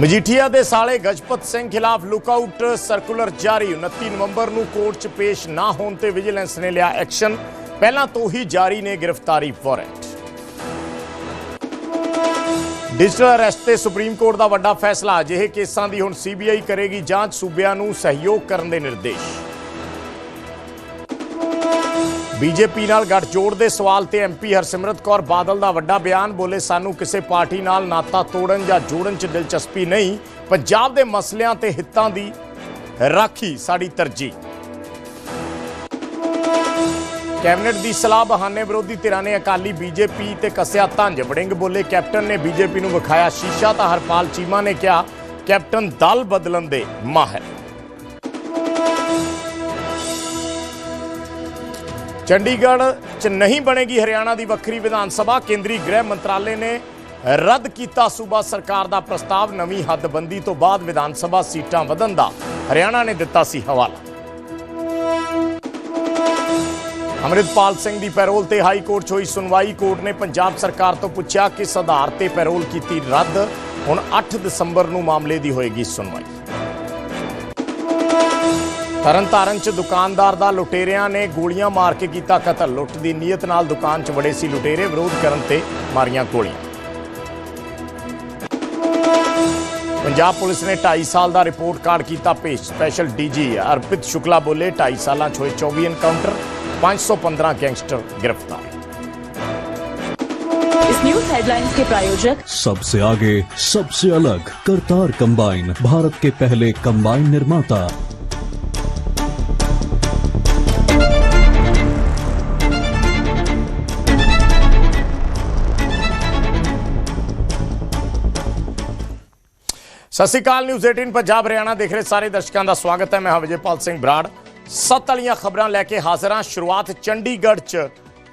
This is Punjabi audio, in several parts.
ਮਜੀਠੀਆ ਦੇ ਸਾਲੇ ਗਜਪਤ ਸਿੰਘ ਖਿਲਾਫ ਲੁੱਕਆਊਟ ਸਰਕੂਲਰ ਜਾਰੀ। 29 ਨਵੰਬਰ ਨੂੰ ਕੋਰਟ 'ਚ ਪੇਸ਼ ਨਾ ਹੋਣ ਤੇ ਵਿਜੀਲੈਂਸ ਨੇ ਲਿਆ ਐਕਸ਼ਨ। ਪਹਿਲਾਂ ਤੋਂ ਹੀ ਜਾਰੀ ਨੇ ਗ੍ਰਿਫਤਾਰੀ ਵਾਰੰਟ। ਡਿਜੀਟਲ ਅਰੈਸਟ ਤੇ ਸੁਪਰੀਮ ਕੋਰਟ ਦਾ ਵੱਡਾ ਫੈਸਲਾ। ਅਜਿਹੇ ਕੇਸਾਂ ਦੀ ਹੁਣ ਸੀਬੀਆਈ ਕਰੇਗੀ ਜਾਂਚ। ਸੂਬਿਆਂ ਨੂੰ ਸਹਿਯੋਗ ਕਰਨ ਦੇ ਨਿਰਦੇਸ਼। ਬੀਜੇਪੀ ਨਾਲ ਗੱਠਜੋੜ ਦੇ ਸਵਾਲ ਤੇ ਐਮਪੀ ਹਰਸਿਮਰਤ ਕੌਰ ਬਾਦਲ ਦਾ ਵੱਡਾ ਬਿਆਨ ਬੋਲੇ, ਸਾਨੂੰ ਕਿਸੇ ਪਾਰਟੀ ਨਾਲ ਨਾਤਾ ਤੋੜਨ ਜਾਂ ਜੋੜਨ 'ਚ ਦਿਲਚਸਪੀ ਨਹੀਂ। ਪੰਜਾਬ ਦੇ ਮਸਲਿਆਂ ਤੇ ਹਿੱਤਾਂ ਦੀ ਰਾਖੀ ਸਾਡੀ ਤਰਜੀਹ। ਕੈਬਨਿਟ ਦੀ ਸਲਾਹ ਬਹਾਨੇ ਵਿਰੋਧੀ ਧਿਰਾਂ ਨੇ ਅਕਾਲੀ ਬੀਜੇਪੀ ਤੇ ਕੱਸਿਆ ਤੰਜ। ਵੜਿੰਗ ਬੋਲੇ, ਕੈਪਟਨ ਨੇ ਬੀਜੇਪੀ ਨੂੰ ਵਿਖਾਇਆ ਸ਼ੀਸ਼ਾ ਤਾਂ ਹਰਪਾਲ ਚੀਮਾ ਨੇ ਕਿਹਾ, ਕੈਪਟਨ ਦਲ ਬਦਲਣ ਦੇ ਮਾਹਿਰ। ਚੰਡੀਗੜ੍ਹ 'ਚ ਨਹੀਂ ਬਣੇਗੀ ਹਰਿਆਣਾ ਦੀ ਵੱਖਰੀ ਵਿਧਾਨ ਸਭਾ। ਕੇਂਦਰੀ ਗ੍ਰਹਿ ਮੰਤਰਾਲੇ ਨੇ ਰੱਦ ਕੀਤਾ ਸੂਬਾ ਸਰਕਾਰ ਦਾ ਪ੍ਰਸਤਾਵ ਨਵੀਂ ਹੱਦਬੰਦੀ ਤੋਂ ਬਾਅਦ ਵਿਧਾਨ ਸਭਾ ਸੀਟਾਂ ਵਧਣ ਦਾ। ਹਰਿਆਣਾ ਨੇ ਦਿੱਤਾ ਸੀ ਹਵਾਲਾ। ਅੰਮ੍ਰਿਤਪਾਲ ਸਿੰਘ ਦੀ ਪੈਰੋਲ ਤੇ ਹਾਈ ਕੋਰਟ 'ਚ ਹੋਈ ਸੁਣਵਾਈ। ਕੋਰਟ ਨੇ ਪੰਜਾਬ ਸਰਕਾਰ ਤੋਂ ਪੁੱਛਿਆ ਕਿਸ ਆਧਾਰ ਤੇ ਪੈਰੋਲ ਕੀਤੀ ਰੱਦ। ਹੁਣ 8 ਦਸੰਬਰ ਨੂੰ ਮਾਮਲੇ ਦੀ ਹੋਏਗੀ ਸੁਣਵਾਈ। ਤਰਨਤਾਰਨ 'ਚ ਦੁਕਾਨਦਾਰ ਦਾ ਲੁਟੇਰਿਆਂ ਨੇ ਗੋਲੀਆਂ ਮਾਰ ਕੇ ਕੀਤਾ ਕਤਲ ਲੁੱਟ ਦੀ ਨੀਅਤ ਨਾਲ ਦੁਕਾਨ 'ਚ ਵੜੇ ਸੀ ਲੁਟੇਰੇ ਵਿਰੋਧ ਕਰਨ ਤੇ ਮਾਰੀਆਂ ਗੋਲੀਆਂ ਪੰਜਾਬ ਪੁਲਿਸ ਨੇ 2.5 ਸਾਲ ਦਾ ਰਿਪੋਰਟ ਕਾਰਡ ਕੀਤਾ ਪੇਸ਼ ਸਪੈਸ਼ਲ ਡੀਜੀ ਅਰਪਿਤ ਸ਼ੁਕਲਾ ਬੋਲੇ 2.5 ਸਾਲਾਂ 'ਚ ਹੋਏ 24 ਐਨਕਾਊਂਟਰ 515 ਗੈਂਗਸਟਰ गिरफ्तार इस न्यूज हेडलाइंस के प्रायोजक सबसे आगे सबसे अलग करतार कंबाइन भारत के पहले कंबाइन निर्माता ਸਤਿ ਸ਼੍ਰੀ ਅਕਾਲ ਨਿਊਜ਼ 18 ਪੰਜਾਬ, ਹਰਿਆਣਾ ਦੇਖ ਰਹੇ ਸਾਰੇ ਦਰਸ਼ਕਾਂ ਦਾ ਸਵਾਗਤ ਹੈ। ਮੈਂ ਹਾਂ ਵਿਜੇਪਾਲ ਸਿੰਘ ਬਰਾੜ। ਸੱਤ ਵਾਲੀਆਂ ਖਬਰਾਂ ਲੈ ਕੇ ਹਾਜ਼ਰ ਹਾਂ। ਸ਼ੁਰੂਆਤ ਚੰਡੀਗੜ੍ਹ 'ਚ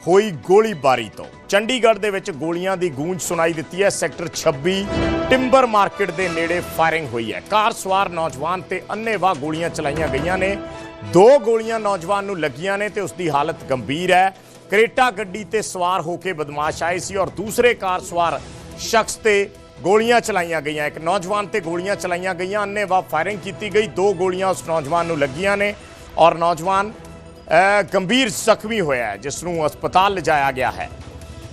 ਹੋਈ ਗੋਲੀਬਾਰੀ ਤੋਂ। ਚੰਡੀਗੜ੍ਹ ਦੇ ਵਿੱਚ ਗੋਲੀਆਂ ਦੀ ਗੂੰਜ ਸੁਣਾਈ ਦਿੱਤੀ ਹੈ। ਸੈਕਟਰ 26 ਟਿੰਬਰ ਮਾਰਕੀਟ ਦੇ ਨੇੜੇ ਫਾਇਰਿੰਗ ਹੋਈ ਹੈ। ਕਾਰ ਸਵਾਰ ਨੌਜਵਾਨ ਤੇ ਅੰਨ੍ਹੇਵਾਹ ਗੋਲੀਆਂ ਚਲਾਈਆਂ ਗਈਆਂ ਨੇ। ਦੋ ਗੋਲੀਆਂ ਨੌਜਵਾਨ ਨੂੰ ਲੱਗੀਆਂ ਨੇ ਤੇ ਉਸ ਦੀ ਹਾਲਤ ਗੰਭੀਰ ਹੈ। ਕਰੇਟਾ ਗੱਡੀ ਤੇ ਸਵਾਰ ਹੋ ਕੇ ਬਦਮਾਸ਼ ਆਏ ਸੀ ਔਰ ਦੂਸਰੇ ਕਾਰ ਸਵਾਰ ਸ਼ਖਸ ਤੇ ਗੋਲੀਆਂ ਚਲਾਈਆਂ ਗਈਆਂ। ਇੱਕ ਨੌਜਵਾਨ ਤੇ ਗੋਲੀਆਂ ਚਲਾਈਆਂ ਗਈਆਂ। ਅੰਨ੍ਹੇਵਾਹ ਫਾਇਰਿੰਗ ਕੀਤੀ ਗਈ। ਦੋ ਗੋਲੀਆਂ ਉਸ ਨੌਜਵਾਨ ਨੂੰ ਲੱਗੀਆਂ ਨੇ ਔਰ ਨੌਜਵਾਨ ਗੰਭੀਰ ਜ਼ਖਮੀ ਹੋਇਆ ਹੈ, ਜਿਸ ਨੂੰ ਹਸਪਤਾਲ ਲਿਜਾਇਆ ਗਿਆ ਹੈ।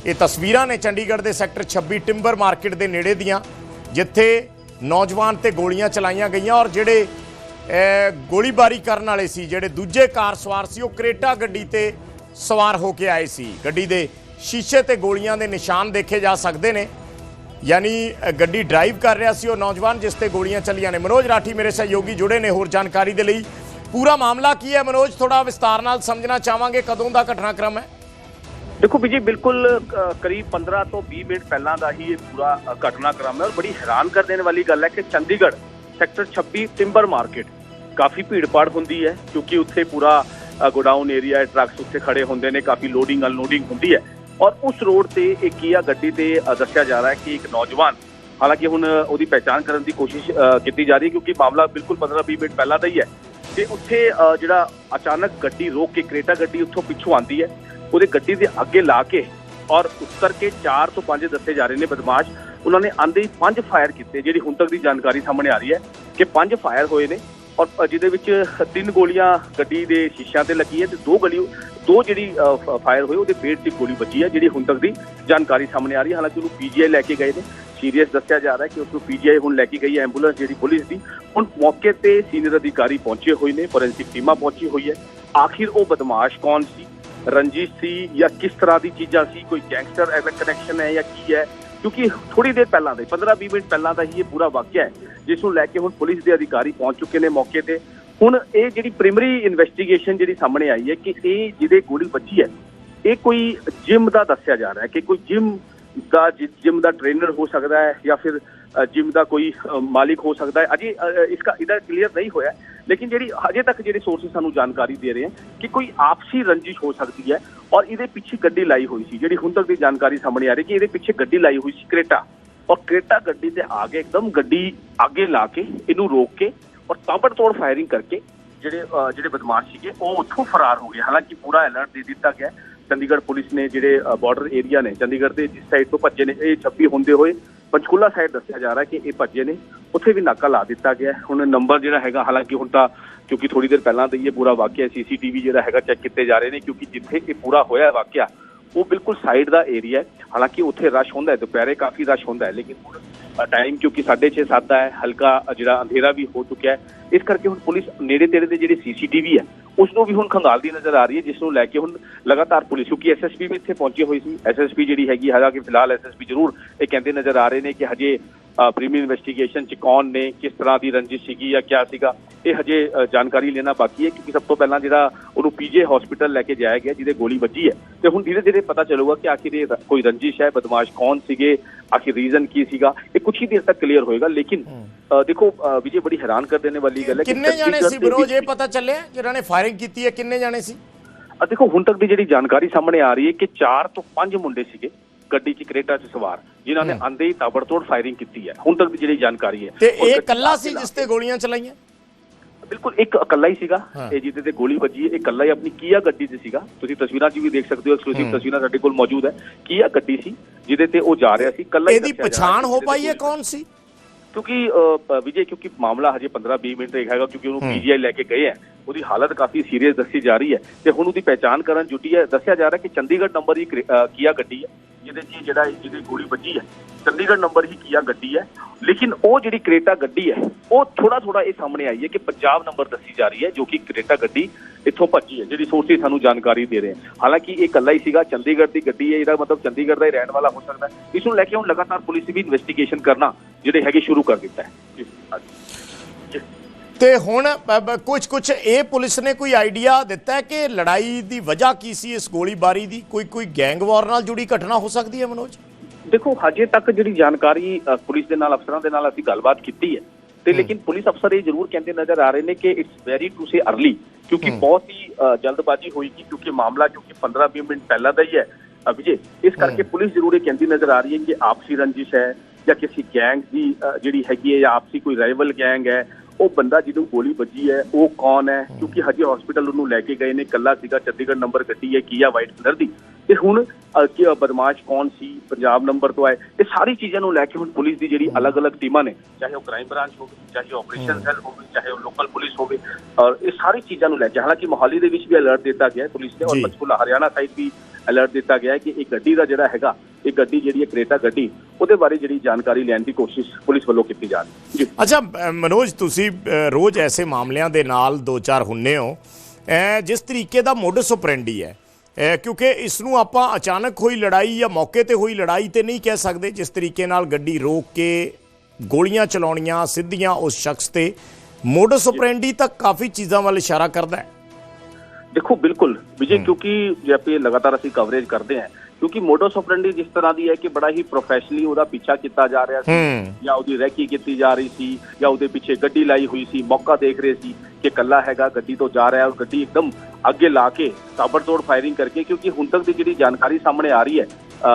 ਇਹ ਤਸਵੀਰਾਂ ਨੇ ਚੰਡੀਗੜ੍ਹ ਦੇ ਸੈਕਟਰ 26 ਟਿੰਬਰ ਮਾਰਕੀਟ ਦੇ ਨੇੜੇ ਦੀਆਂ, ਜਿੱਥੇ ਨੌਜਵਾਨ ਤੇ ਗੋਲੀਆਂ ਚਲਾਈਆਂ ਗਈਆਂ ਔਰ ਜਿਹੜੇ ਗੋਲੀਬਾਰੀ ਕਰਨ ਵਾਲੇ ਸੀ, ਜਿਹੜੇ ਦੂਜੇ ਕਾਰ ਸਵਾਰ ਸੀ, ਉਹ ਕਰੇਟਾ ਗੱਡੀ ਤੇ ਸਵਾਰ ਹੋ ਕੇ ਆਏ ਸੀ। ਗੱਡੀ ਦੇ ਸ਼ੀਸ਼ੇ ਤੇ ਗੋਲੀਆਂ ਦੇ ਨਿਸ਼ਾਨ ਦੇਖੇ ਜਾ ਸਕਦੇ ਨੇ। ਯਾਨੀ ਗੱਡੀ ਡਰਾਈਵ ਕਰ ਰਿਹਾ ਸੀ ਉਹ ਨੌਜਵਾਨ ਜਿਸ ਤੇ ਗੋਲੀਆਂ ਚੱਲੀਆਂ ਨੇ। ਮਨੋਜ ਰਾਠੀ ਮੇਰੇ ਸਹਿਯੋਗੀ ਜੁੜੇ ਨੇ ਹੋਰ ਜਾਣਕਾਰੀ ਦੇ ਲਈ। ਪੂਰਾ ਮਾਮਲਾ ਕੀ ਹੈ ਮਨੋਜ? ਥੋੜਾ ਵਿਸਤਾਰ ਨਾਲ ਸਮਝਣਾ ਚਾਹਾਂਗੇ ਕਦੋਂ ਦਾ ਘਟਨਾਕ੍ਰਮ ਹੈ? ਦੇਖੋ ਵਿਜੀ ਬਿਲਕੁਲ ਕਰੀਬ 15 ਤੋਂ 20 ਮਿੰਟ ਪਹਿਲਾਂ ਦਾ ਹੀ ਇਹ ਪੂਰਾ ਘਟਨਾਕ੍ਰਮ ਹੈ ਔਰ ਬੜੀ ਹੈਰਾਨ ਕਰ ਦੇਣ ਵਾਲੀ ਗੱਲ ਹੈ ਕਿ ਚੰਡੀਗੜ੍ਹ ਸੈਕਟਰ 26 ਟਿੰਬਰ ਮਾਰਕੀਟ ਕਾਫੀ ਭੀੜ-ਭਾੜ ਹੁੰਦੀ ਹੈ ਕਿਉਂਕਿ ਉੱਥੇ ਪੂਰਾ ਗੋਡਾਊਨ ਏਰੀਆ ਹੈ ਟਰੱਕਸ ਉੱਥੇ ਖੜੇ ਹੁੰਦੇ ਨੇ, ਕਾਫੀ ਲੋਡਿੰਗ, ਅਨਲੋਡਿੰਗ ਹੁੰਦੀ ਹੈ। ਔਰ ਉਸ ਰੋਡ ਤੇ ਇੱਕ ਕੀਆ ਗੱਡੀ ਤੇ ਦੱਸਿਆ ਜਾ ਰਿਹਾ ਹੈ ਕਿ ਇੱਕ ਨੌਜਵਾਨ, ਹਾਲਾਂਕਿ ਹੁਣ ਉਹਦੀ ਪਹਿਚਾਣ ਕਰਨ ਦੀ ਕੋਸ਼ਿਸ਼ ਕੀਤੀ ਜਾ ਰਹੀ ਹੈ ਕਿਉਂਕਿ ਮਾਮਲਾ ਬਿਲਕੁਲ 15-20 ਮਿੰਟ ਪਹਿਲਾਂ ਦਾ ਹੀ ਹੈ। ਤੇ ਉੱਥੇ ਜਿਹੜਾ ਅਚਾਨਕ ਗੱਡੀ ਰੋਕ ਕੇ, ਕ੍ਰੇਟਾ ਗੱਡੀ ਉੱਥੋਂ ਪਿੱਛੋਂ ਆਂਦੀ ਹੈ, ਉਹਦੇ ਗੱਡੀ ਦੇ ਅੱਗੇ ਲਾ ਕੇ ਔਰ ਉੱਤਰ ਕੇ 4 ਤੋਂ 5 ਦੱਸੇ ਜਾ ਰਹੇ ਨੇ ਬਦਮਾਸ਼। ਉਹਨਾਂ ਨੇ ਆਂਦੇ ਹੀ ਪੰਜ ਫਾਇਰ ਕੀਤੇ, ਜਿਹੜੀ ਹੁਣ ਤੱਕ ਦੀ ਜਾਣਕਾਰੀ ਸਾਹਮਣੇ ਆ ਰਹੀ ਹੈ ਕਿ ਪੰਜ ਫਾਇਰ ਹੋਏ ਨੇ ਔਰ ਜਿਹਦੇ ਵਿੱਚ ਤਿੰਨ ਗੋਲੀਆਂ ਗੱਡੀ ਦੇ ਸ਼ੀਸ਼ਿਆਂ ਤੇ ਲੱਗੀ ਹੈ ਤੇ ਦੋ ਗਲੀ ਦੋ ਜਿਹੜੀ ਫਾਇਰ ਹੋਈ ਉਹਦੇ ਪੇਟ 'ਚ ਗੋਲੀ ਵੱਜੀ ਹੈ ਜਿਹੜੀ ਹੁਣ ਤੱਕ ਦੀ ਜਾਣਕਾਰੀ ਸਾਹਮਣੇ ਆ ਰਹੀ ਹੈ। ਹਾਲਾਂਕਿ ਉਹਨੂੰ ਪੀਜੀਆਈ ਲੈ ਕੇ ਗਏ ਨੇ। ਸੀਰੀਅਸ ਦੱਸਿਆ ਜਾ ਰਿਹਾ ਹੈ ਕਿ ਉਸ ਨੂੰ ਪੀਜੀਆਈ ਹੁਣ ਲੈ ਕੇ ਗਈ ਹੈ, ਐਂਬੂਲੈਂਸ ਜਿਹੜੀ ਪੁਲਿਸ ਦੀ। ਹੁਣ ਮੌਕੇ ਤੇ ਸੀਨੀਅਰ ਅਧਿਕਾਰੀ ਪਹੁੰਚੇ ਹੋਏ ਨੇ, ਫੋਰੈਂਸਿਕ ਟੀਮਾਂ ਪਹੁੰਚੀ ਹੋਈ ਹੈ। ਆਖਿਰ ਉਹ ਬਦਮਾਸ਼ ਕੌਣ ਸੀ? ਰੰਜਿਸ਼ ਸੀ ਜਾਂ ਕਿਸ ਤਰ੍ਹਾਂ ਦੀ ਚੀਜ਼ਾਂ ਸੀ? ਕੋਈ ਗੈਂਗਸਟਰ ਐਵੇਂ ਕਨੈਕਸ਼ਨ ਹੈ ਜਾਂ ਕੀ ਹੈ? ਕਿਉਂਕਿ ਥੋੜੀ ਦੇਰ ਪਹਿਲਾਂ ਦੇ 15-20 ਮਿੰਟ ਪਹਿਲਾਂ ਦਾ ਹੀ ਇਹ ਪੂਰਾ ਵਾਕਿਆ ਹੈ, ਜਿਸ ਨੂੰ ਲੈ ਕੇ ਹੁਣ ਪੁਲਿਸ ਦੇ ਅਧਿਕਾਰੀ ਪਹੁੰਚ ਚੁੱਕੇ ਨੇ ਮੌਕੇ ਤੇ। ਹੁਣ ਇਹ ਜਿਹੜੀ ਪ੍ਰਾਇਮਰੀ ਇਨਵੈਸਟੀਗੇਸ਼ਨ ਜਿਹੜੀ ਸਾਹਮਣੇ ਆਈ ਹੈ ਕਿ ਇਹ ਜਿਹਦੇ ਗੋਲੀ ਵੱਜੀ ਹੈ, ਇਹ ਕੋਈ ਜਿਮ ਦਾ ਦੱਸਿਆ ਜਾ ਰਿਹਾ ਹੈ ਕਿ ਕੋਈ ਜਿਮ ਦਾ ਜਿਮ ਦਾ ਟ੍ਰੇਨਰ ਹੋ ਸਕਦਾ ਹੈ ਜਾਂ ਫਿਰ ਜਿਮ ਦਾ ਕੋਈ ਮਾਲਿਕ ਹੋ ਸਕਦਾ ਹੈ। ਅਜੇ ਇਸਕਾ, ਇਹਦਾ ਕਲੀਅਰ ਨਹੀਂ ਹੋਇਆ ਲੇਕਿਨ ਜਿਹੜੀ ਹਜੇ ਤੱਕ ਜਿਹੜੇ ਸੋਰਸਿਸ ਸਾਨੂੰ ਜਾਣਕਾਰੀ ਦੇ ਰਹੇ ਹਨ ਕਿ ਕੋਈ ਆਪਸੀ ਰੰਜਿਸ਼ ਹੋ ਸਕਦੀ ਹੈ ਔਰ ਇਹਦੇ ਪਿੱਛੇ ਗੱਡੀ ਲਾਈ ਹੋਈ ਸੀ। ਜਿਹੜੀ ਹੁਣ ਤੱਕ ਦੀ ਜਾਣਕਾਰੀ ਸਾਹਮਣੇ ਆ ਰਹੀ ਕਿ ਇਹਦੇ ਪਿੱਛੇ ਗੱਡੀ ਲਾਈ ਹੋਈ ਸੀ ਕ੍ਰੇਟਾ। ਔਰ ਕ੍ਰੇਟਾ ਗੱਡੀ ਤੇ ਆ ਕੇ ਇੱਕਦਮ ਗੱਡੀ ਅੱਗੇ ਲਾ ਕੇ ਇਹਨੂੰ ਰੋਕ ਕੇ ਔਰ ਤਾਬੜਤੋੜ ਫਾਇਰਿੰਗ ਕਰਕੇ ਜਿਹੜੇ ਜਿਹੜੇ ਬਦਮਾਸ਼ ਸੀਗੇ, ਉਹ ਉੱਥੋਂ ਫਰਾਰ ਹੋ ਗਏ। ਹਾਲਾਂਕਿ ਪੂਰਾ ਅਲਰਟ ਦੇ ਦਿੱਤਾ ਗਿਆ ਚੰਡੀਗੜ੍ਹ ਪੁਲਿਸ ਨੇ ਜਿਹੜੇ ਬਾਰਡਰ ਏਰੀਆ ਨੇ, ਚੰਡੀਗੜ੍ਹ ਦੇ ਜਿਸ ਸਾਈਡ ਤੋਂ ਭੱਜੇ ਨੇ, ਇਹ 26 ਹੁੰਦੇ ਹੋਏ ਪੰਚਕੂਲਾ ਸਾਈਡ ਦੱਸਿਆ ਜਾ ਰਿਹਾ ਕਿ ਇਹ ਭੱਜੇ ਨੇ। ਉੱਥੇ ਵੀ ਨਾਕਾ ਲਾ ਦਿੱਤਾ ਗਿਆ ਹੁਣ ਨੰਬਰ ਜਿਹੜਾ ਹੈਗਾ, ਹਾਲਾਂਕਿ ਹੁਣ ਤਾਂ ਕਿਉਂਕਿ ਥੋੜੀ ਦੇਰ ਪਹਿਲਾਂ ਤਾਂ ਹੀ ਇਹ ਪੂਰਾ ਵਾਕਿਆ ਸੀਸੀਟੀਵੀ ਜਿਹੜਾ ਹੈਗਾ ਚੈੱਕ ਕੀਤੇ ਜਾ ਰਹੇ ਨੇ, ਕਿਉਂਕਿ ਜਿੱਥੇ ਇਹ ਪੂਰਾ ਹੋਇਆ ਵਾਕਿਆ, ਉਹ ਬਿਲਕੁਲ ਸਾਈਡ ਦਾ ਏਰੀਆ ਹੈ। ਹਾਲਾਂਕਿ ਉੱਥੇ ਰਸ਼ ਹੁੰਦਾ ਹੈ, ਦੁਪਹਿਰੇ ਕਾਫੀ ਰਸ਼ ਹੁੰਦਾ ਹੈ, ਲੇਕਿਨ ਟਾਈਮ ਕਿਉਂਕਿ 6:30 7 ਦਾ ਹੈ, ਹਲਕਾ ਜਿਹੜਾ ਅੰਧੇਰਾ ਵੀ ਹੋ ਚੁੱਕਿਆ ਹੈ। ਇਸ ਕਰਕੇ ਹੁਣ ਪੁਲਿਸ ਨੇੜੇ ਤੇੜੇ ਦੇ ਜਿਹੜੇ ਸੀਸੀਟੀਵੀ ਹੈ ਉਸ ਨੂੰ ਵੀ ਹੁਣ ਖੰਗਾਲਦੀ ਨਜ਼ਰ ਆ ਰਹੀ ਹੈ, ਜਿਸ ਨੂੰ ਲੈ ਕੇ ਹੁਣ ਲਗਾਤਾਰ ਪੁਲਿਸ, ਕਿਉਂਕਿ ਐਸਐਸਪੀ ਵੀ ਇੱਥੇ ਪਹੁੰਚੀ ਹੋਈ ਸੀ। ਐਸਐਸਪੀ ਜਿਹੜੀ ਹੈਗੀ ਹਾਲਾਂਕਿ ਫਿਲਹਾਲ ਐਸਐਸਪੀ ਜ਼ਰੂਰ ਇਹ ਕਹਿੰਦੇ ਨਜ਼ਰ ਆ ਰਹੇ ਨੇ ਕਿ ਹਜੇ ਪ੍ਰੀਮੀਅਰ ਇਨਵੈਸਟੀਗੇਸ਼ਨ ਚ ਕੌਣ ਨੇ, ਕਿਸ ਤਰ੍ਹਾਂ ਦੀ ਰੰਜਿਸ਼ ਸੀਗੀ ਜਾਂ ਕਿਆ ਸੀਗਾ। ਇਹ ਹਜੇ ਜਾਣਕਾਰੀ ਲੈਣਾ ਬਾਕੀ ਹੈ ਕਿਉਂਕਿ ਸਭ ਤੋਂ ਪਹਿਲਾਂ ਜਿਹੜਾ ਉਹਨੂੰ ਪੀਜੇ ਹਸਪੀਟਲ ਲੈ ਕੇ ਜਾਇਆ ਗਿਆ ਜਿਹਦੇ ਗੋਲੀ ਵੱਜੀ ਹੈ ਤੇ ਹੁਣ ਧੀਰੇ ਧੀਰੇ ਪਤਾ ਚੱਲੂਗਾ ਕਿ ਆਖਿਰ ਇਹ ਕੋਈ ਰੰਜਿਸ਼ ਹੈ ਬਦਮਾਸ਼ ਕੌਣ ਸੀਗੇ ਆਖਿਰ ਰੀਜ਼ਨ ਕੀ ਸੀਗਾ ਇਹ ਕੁਛ ਹੀ ਦੇਰ ਤੱਕ ਕਲੀਅਰ ਹੋਏਗਾ ਲੇਕਿਨ ਦੇਖੋ ਵਿਜੇ ਬੜੀ ਹੈਰਾਨ ਕਰ ਦੇਣੇ ਵਾਲੀ ਗੱਲ ਹੈ ਕਿ ਕਿੰਨੇ ਜਾਣੇ ਸੀ ਬਰੋਜ ਇਹ ਪਤਾ ਚੱਲਿਆ ਜਿਨ੍ਹਾਂ ਨੇ ਫਾਇਰਿੰਗ ਕੀਤੀ ਹੈ ਕਿੰਨੇ ਜਾਣੇ ਸੀ? ਦੇਖੋ ਹੁਣ ਤੱਕ ਦੀ ਜਿਹੜੀ ਜਾਣਕਾਰੀ ਸਾਹਮਣੇ ਆ ਰਹੀ ਹੈ ਕਿ 4 ਤੋਂ 5 ਮੁੰਡੇ ਸੀਗੇ ਗੱਡੀ 'ਚ ਕਰੇਟਾ 'ਚ ਸਵਾਰ ਜਿਨ੍ਹਾਂ ਨੇ ਆਂਦੇ ਹੀ ਤਾਬੜਤੋੜ ਫਾਇਰਿੰਗ ਕੀਤੀ ਹੈ ਹੁਣ ਤੱਕ ਦੀ ਜਿਹੜੀ ਜਾਣਕਾਰੀ ਹੈ। ਤੇ ਇਹ ਗੱਡੀ ਕੱਲਾ ਆ ਸੀ ਜਿਸ ਤੇ ਗੋਲੀਆਂ ਚਲਾਈਆਂ? ਬਿਲਕੁਲ ਇੱਕ ਇਕੱਲਾ ਹੀ ਸੀਗਾ। ਇਹ ਜਿਹਦੇ ਤੇ ਗੋਲੀ ਵੱਜੀ ਇਹ ਇਕੱਲਾ ਹੀ ਆਪਣੀ ਕੀਆ ਗੱਡੀ ਤੇ ਸੀਗਾ। ਤੁਸੀਂ ਤਸਵੀਰਾਂ 'ਚ ਵੀ ਦੇਖ ਸਕਦੇ ਹੋ ਐਕਸਕਲੂਸਿਵ ਤਸਵੀਰਾਂ ਸਾਡੇ ਕੋਲ ਮੌਜੂਦ ਹੈ। ਕੀਆ ਗੱਡੀ ਸੀ ਜਿਹਦੇ ਤੇ ਉਹ ਜਾ ਰਿਹਾ ਸੀ ਇਕੱਲਾ ਹੀ ਇਹਦੀ ਪਛਾਣ ਹੋ ਪਾਈ ਹੈ ਕੌਣ ਸੀ? ਕਿਉਂਕਿ ਵਿਜੇ ਕਿਉਂਕਿ ਮਾਮਲਾ ਹਜੇ 15-20 ਮਿੰਟ ਦਾ ਹੈਗਾ ਕਿਉਂਕਿ ਉਹਨੂੰ ਪੀਜੀਆਈ ਲੈ ਕੇ ਗਏ ਹੈ। ਉਹਦੀ ਹਾਲਤ ਕਾਫੀ ਸੀਰੀਅਸ ਦੱਸੀ ਜਾ ਰਹੀ ਹੈ ਤੇ ਹੁਣ ਉਹਦੀ ਪਹਿਚਾਣ ਕਰਨ ਜੁਟੀ ਹੈ। ਦੱਸਿਆ ਜਾ ਰਿਹਾ ਕਿ ਚੰਡੀਗੜ੍ਹ ਨੰਬਰ ਦੀ ਕੀਆ ਗੱਡੀ ਹੈ। ਜਿਹਦੇ 'ਚ ਜਿਹੜਾ ਜਿਹਦੀ ਗੋਲੀ ਵੱਜੀ ਹੈ, ਚੰਡੀਗੜ੍ਹ ਨੰਬਰ ਹੀ ਕੀਆ ਗੱਡੀ ਹੈ। ਲੇਕਿਨ ਉਹ ਜਿਹੜੀ ਕਰੇਟਾ ਗੱਡੀ ਹੈ, ਉਹ ਥੋੜਾ ਥੋੜਾ ਇਹ ਸਾਹਮਣੇ ਆਈ ਹੈ ਕਿ ਪੰਜਾਬ ਨੰਬਰ ਦੱਸੀ ਜਾ ਰਹੀ ਹੈ, ਜੋ ਕਿ ਕਰੇਟਾ ਗੱਡੀ ਇੱਥੋਂ ਭੱਜੀ ਹੈ, ਜਿਹੜੀ ਸੋਰਸਿਸ ਸਾਨੂੰ ਜਾਣਕਾਰੀ ਦੇ ਰਹੇ ਹਨ ਹਾਲਾਂਕਿ ਇਹ ਇਕੱਲਾ ਹੀ ਸੀਗਾ, ਚੰਡੀਗੜ੍ਹ ਦੀ ਗੱਡੀ ਹੈ, ਇਹਦਾ ਮਤਲਬ ਚੰਡੀਗੜ੍ਹ ਦਾ ਹੀ ਰਹਿਣ ਵਾਲਾ ਹੋ ਸਕਦਾ ਹੈ। ਇਸ ਨੂੰ ਲੈ ਕੇ ਹੁਣ ਲਗਾਤਾਰ ਪੁਲਿਸ ਵੀ ਇਨਵੈਸਟੀਗੇਸ਼ਨ ਕਰਨਾ ਜਿਹੜੇ ਹੈਗੇ ਸ਼ੁਰੂ ਕਰ ਦਿੱਤਾ ਹੈ। ਜੀ। ਤੇ ਹੁਣ ਕੁਝ ਕੁਝ ਇਹ ਪੁਲਿਸ ਨੇ ਕੋਈ ਆਈਡੀਆ ਦਿੱਤਾ ਕਿ ਲੜਾਈ ਦੀ ਵਜ੍ਹਾ ਕੀ ਸੀ ਇਸ ਗੋਲੀਬਾਰੀ ਦੀ? ਕੋਈ ਕੋਈ ਗੈਂਗ ਵਾਰ ਨਾਲ ਜੁੜੀ ਘਟਨਾ ਹੋ ਸਕਦੀ ਹੈ ਮਨੋਜ? ਦੇਖੋ ਹਜੇ ਤੱਕ ਜਿਹੜੀ ਜਾਣਕਾਰੀ ਪੁਲਿਸ ਦੇ ਨਾਲ ਅਫਸਰਾਂ ਦੇ ਨਾਲ ਅਸੀਂ ਗੱਲਬਾਤ ਕੀਤੀ ਹੈ। ਤੇ ਲੇਕਿਨ ਪੁਲਿਸ ਅਫਸਰ ਇਹ ਜ਼ਰੂਰ ਕਹਿੰਦੇ ਨਜ਼ਰ ਆ ਰਹੇ ਨੇ ਕਿ it's very to say early ਕਿਉਂਕਿ ਬਹੁਤ ਹੀ ਜਲਦਬਾਜ਼ੀ ਹੋਏਗੀ ਕਿਉਂਕਿ ਮਾਮਲਾ ਕਿਉਂਕਿ 15-20 ਮਿੰਟ ਪਹਿਲਾਂ ਦਾ ਹੀ ਹੈ ਅ, ਵਿਜੇ ਇਸ ਕਰਕੇ ਪੁਲਿਸ ਜ਼ਰੂਰ ਇਹ ਕਹਿੰਦੀ ਨਜ਼ਰ ਆ ਰਹੀ ਹੈ ਕਿ ਆਪਸੀ ਰੰਜਿਸ਼ ਹੈ ਜਾਂ ਕਿਸੇ ਗੈਂਗ ਦੀ ਜਿਹੜੀ ਹੈਗੀ ਹੈ ਜਾਂ ਆਪਸੀ ਕੋਈ ਰਾਈਵਲ ਗੈਂਗ ਹੈ ਉਹ ਬੰਦਾ ਜਿਹਨੂੰ ਗੋਲੀ ਵੱਜੀ ਹੈ ਉਹ ਕੌਣ ਹੈ? ਕਿਉਂਕਿ ਹਜੇ ਹਸਪੀਟਲ ਉਹਨੂੰ ਲੈ ਕੇ ਗਏ ਨੇ ਕੱਲਾ ਸੀਗਾ ਚੰਡੀਗੜ੍ਹ ਨੰਬਰ ਗੱਡੀ ਹੈ ਕੀਆ ਵਾਈਟ ਕਲਰ ਦੀ। ਤੇ ਹੁਣ ਕਿ ਬਦਮਾਸ਼ ਕੌਣ ਸੀ? ਪੰਜਾਬ ਨੰਬਰ ਤੋਂ ਆਏ। ਇਹ ਸਾਰੀ ਚੀਜ਼ਾਂ ਨੂੰ ਲੈ ਕੇ ਹੁਣ ਪੁਲਿਸ ਦੀ ਜਿਹੜੀ ਅਲੱਗ-ਅਲੱਗ ਟੀਮਾਂ ਨੇ ਚਾਹੇ ਉਹ ਕ੍ਰਾਈਮ ਬ੍ਰਾਂਚ ਹੋਵੇ ਚਾਹੇ ਆਪਰੇਸ਼ਨ ਸੈੱਲ ਹੋਵੇ ਚਾਹੇ ਉਹ ਲੋਕਲ ਪੁਲਿਸ ਹੋਵੇ ਔਰ ਇਹ ਸਾਰੀ ਚੀਜ਼ਾਂ ਨੂੰ ਲੈ ਕੇ ਹਾਲਾਂਕਿ ਮੋਹਾਲੀ ਦੇ ਵਿੱਚ ਵੀ ਅਲਰਟ ਦਿੱਤਾ ਗਿਆ ਹੈ ਪੁਲਿਸ ਨੇ ਔਰ। ਪੰਚਕੂਲਾ ਹਰਿਆਣਾ ਸਾਈਡ ਵੀ ਅਲਰਟ ਦਿੱਤਾ ਗਿਆ ਹੈ ਕਿ ਇਹ ਗੱਡੀ ਦਾ ਜਿਹੜਾ ਹੈਗਾ ਇਹ ਗੱਡੀ ਜਿਹੜੀ ਹੈ ਕਰੇਟਾ ਗੱਡੀ ਉਹਦੇ ਬਾਰੇ ਜਿਹੜੀ ਜਾਣਕਾਰੀ ਲੈਣ ਦੀ ਕੋਸ਼ਿਸ਼ ਪੁਲਿਸ ਵੱਲੋਂ ਕੀਤੀ ਜਾ ਰਹੀ ਹੈ। ਜੀ। ਅੱਛਾ ਮਨੋਜ ਤੁਸੀਂ ਰੋਜ਼ ਐਸੇ ਮਾਮਲਿਆਂ ਦੇ ਨਾਲ ਦੋ ਚਾਰ ਹੁੰਨੇ ਹੋ। ਜਿਸ ਤਰੀਕੇ ਦਾ ਮੋਡਸ ਆਪਰੈਂਡੀ ਹੈ ਕਿਉਂਕਿ ਇਸ ਨੂੰ ਆਪਾਂ ਅਚਾਨਕ ਹੋਈ ਲੜਾਈ ਜਾਂ ਮੌਕੇ ਤੇ ਹੋਈ ਲੜਾਈ ਤੇ ਨਹੀਂ ਕਹਿ ਸਕਦੇ ਜਿਸ ਤਰੀਕੇ ਨਾਲ ਗੱਡੀ ਰੋਕ ਕੇ ਗੋਲੀਆਂ ਚਲਾਉਣੀਆਂ ਸਿੱਧੀਆਂ ਉਸ ਸ਼ਖਸ ਤੇ। ਮੋਡਸ ਆਪਰੈਂਡੀ ਤਾਂ ਕਾਫੀ ਚੀਜ਼ਾਂ ਵੱਲ ਇਸ਼ਾਰਾ ਕਰਦਾ ਹੈ। ਦੇਖੋ ਬਿਲਕੁਲ ਵਿਜੇ ਕਿਉਂਕਿ ਜੇ ਆਪਾਂ ਲਗਾਤਾਰ ਅਸੀਂ ਕਵਰੇਜ ਕਰਦੇ ਹਾਂ ਕਿਉਂਕਿ ਮੋਡਸ ਆਪਰੈਂਡੀ ਜਿਸ ਤਰ੍ਹਾਂ ਦੀ ਹੈ ਕਿ ਬੜਾ ਹੀ ਪ੍ਰੋਫੈਸ਼ਨਲੀ ਉਹਦਾ ਪਿੱਛਾ ਕੀਤਾ ਜਾ ਰਿਹਾ ਸੀ। ਜਾਂ ਉਹਦੀ ਰੈਕੀ ਕੀਤੀ ਜਾ ਰਹੀ ਸੀ ਜਾਂ ਉਹਦੇ ਪਿੱਛੇ ਗੱਡੀ ਲਾਈ ਹੋਈ ਸੀ ਮੌਕਾ ਦੇਖ ਰਹੇ ਸੀ ਕਿ ਕੱਲਾ ਹੈਗਾ ਗੱਡੀ ਤੋਂ ਜਾ ਰਿਹਾ ਔਰ ਗੱਡੀ ਇੱਕਦਮ ਅੱਗੇ ਲਾ ਕੇ ਤਾਬੜਤੋੜ ਫਾਇਰਿੰਗ ਕਰਕੇ ਕਿਉਂਕਿ ਹੁਣ ਤੱਕ ਦੀ ਜਿਹੜੀ ਜਾਣਕਾਰੀ ਸਾਹਮਣੇ ਆ ਰਹੀ ਹੈ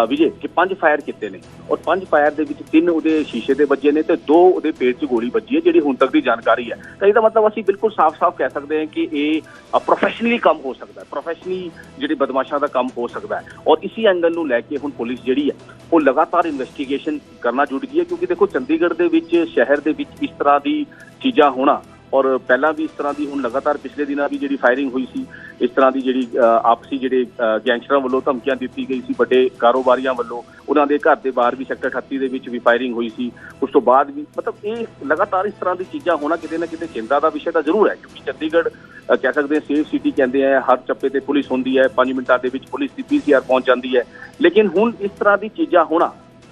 ਵਿਜੇ, ਕਿ ਪੰਜ ਫਾਇਰ ਕੀਤੇ ਨੇ। ਔਰ ਪੰਜ ਫਾਇਰ ਦੇ ਵਿੱਚ ਤਿੰਨ ਉਹਦੇ ਸ਼ੀਸ਼ੇ ਦੇ ਵੱਜੇ ਨੇ ਤੇ ਦੋ ਉਹਦੇ ਪੇਟ 'ਚ ਗੋਲੀ ਵੱਜੀ ਹੈ, ਜਿਹੜੀ ਹੁਣ ਤੱਕ ਦੀ ਜਾਣਕਾਰੀ ਹੈ। ਤਾਂ ਇਹਦਾ ਮਤਲਬ ਅਸੀਂ ਬਿਲਕੁਲ ਸਾਫ਼-ਸਾਫ਼ ਕਹਿ ਸਕਦੇ ਹਾਂ ਕਿ ਇਹ ਪ੍ਰੋਫੈਸ਼ਨਲੀ ਕੰਮ ਹੋ ਸਕਦਾ ਹੈ। ਪ੍ਰੋਫੈਸ਼ਨਲੀ ਜਿਹੜੇ ਬਦਮਾਸ਼ਾਂ ਦਾ ਕੰਮ ਹੋ ਸਕਦਾ ਹੈ। ਔਰ ਇਸੀ ਐਂਗਲ ਨੂੰ ਲੈ ਕੇ ਹੁਣ ਪੁਲਿਸ ਜਿਹੜੀ ਹੈ, ਉਹ ਲਗਾਤਾਰ ਇਨਵੈਸਟੀਗੇਸ਼ਨ ਕਰਨਾ ਜੁੜ ਗਈ ਹੈ, ਕਿਉਂਕਿ ਦੇਖੋ, ਚੰਡੀਗੜ੍ਹ ਦੇ ਵਿੱਚ, ਸ਼ਹਿਰ ਦੇ ਵਿੱਚ ਇਸ ਤਰ੍ਹਾਂ ਦੀ ਚੀਜ਼ਾਂ ਹੋਣਾ ਔਰ ਪਹਿਲਾਂ ਵੀ ਇਸ ਤਰ੍ਹਾਂ ਦੀ ਹੁਣ ਲਗਾਤਾਰ ਪਿਛਲੇ ਦਿਨਾਂ ਵੀ ਜਿਹੜੀ ਫਾਇਰਿੰਗ ਹੋਈ ਸੀ ਇਸ ਤਰ੍ਹਾਂ ਦੀ ਜਿਹੜੀ ਅ, ਆਪਸੀ ਜਿਹੜੇ ਅ, ਗੈਂਗਸਟਰਾਂ ਵੱਲੋਂ ਧਮਕੀਆਂ ਦਿੱਤੀ ਗਈ ਸੀ ਵੱਡੇ ਕਾਰੋਬਾਰੀਆਂ ਵੱਲੋਂ ਉਹਨਾਂ ਦੇ ਘਰ ਦੇ ਬਾਹਰ ਵੀ ਸੈਕਟਰ 38 ਦੇ ਵਿੱਚ ਵੀ ਫਾਇਰਿੰਗ ਹੋਈ ਸੀ। ਉਸ ਤੋਂ ਬਾਅਦ ਵੀ ਮਤਲਬ ਇਹ ਲਗਾਤਾਰ ਇਸ ਤਰ੍ਹਾਂ ਦੀ ਚੀਜ਼ਾਂ ਹੋਣਾ ਕਿਤੇ ਨਾ ਕਿਤੇ ਚਿੰਤਾ ਦਾ ਵਿਸ਼ਾ ਤਾਂ ਜ਼ਰੂਰ ਹੈ ਕਿਉਂਕਿ ਚੰਡੀਗੜ੍ਹ ਕਹਿ ਸਕਦੇ ਹਾਂ ਸੇਫ ਸਿਟੀ ਕਹਿੰਦੇ ਆ ਹਰ ਚੱਪੇ ਤੇ ਪੁਲਿਸ ਹੁੰਦੀ ਹੈ 5 ਮਿੰਟਾਂ ਦੇ ਵਿੱਚ ਪੁਲਿਸ ਦੀ ਪੀਸੀਆਰ ਪਹੁੰਚ ਜਾਂਦੀ ਹੈ। ਲੇਕਿਨ ਹੁਣ ਇਸ ਤਰ੍ਹਾਂ ਦੀ ਚੀਜ਼ਾਂ ਹੋਣਾ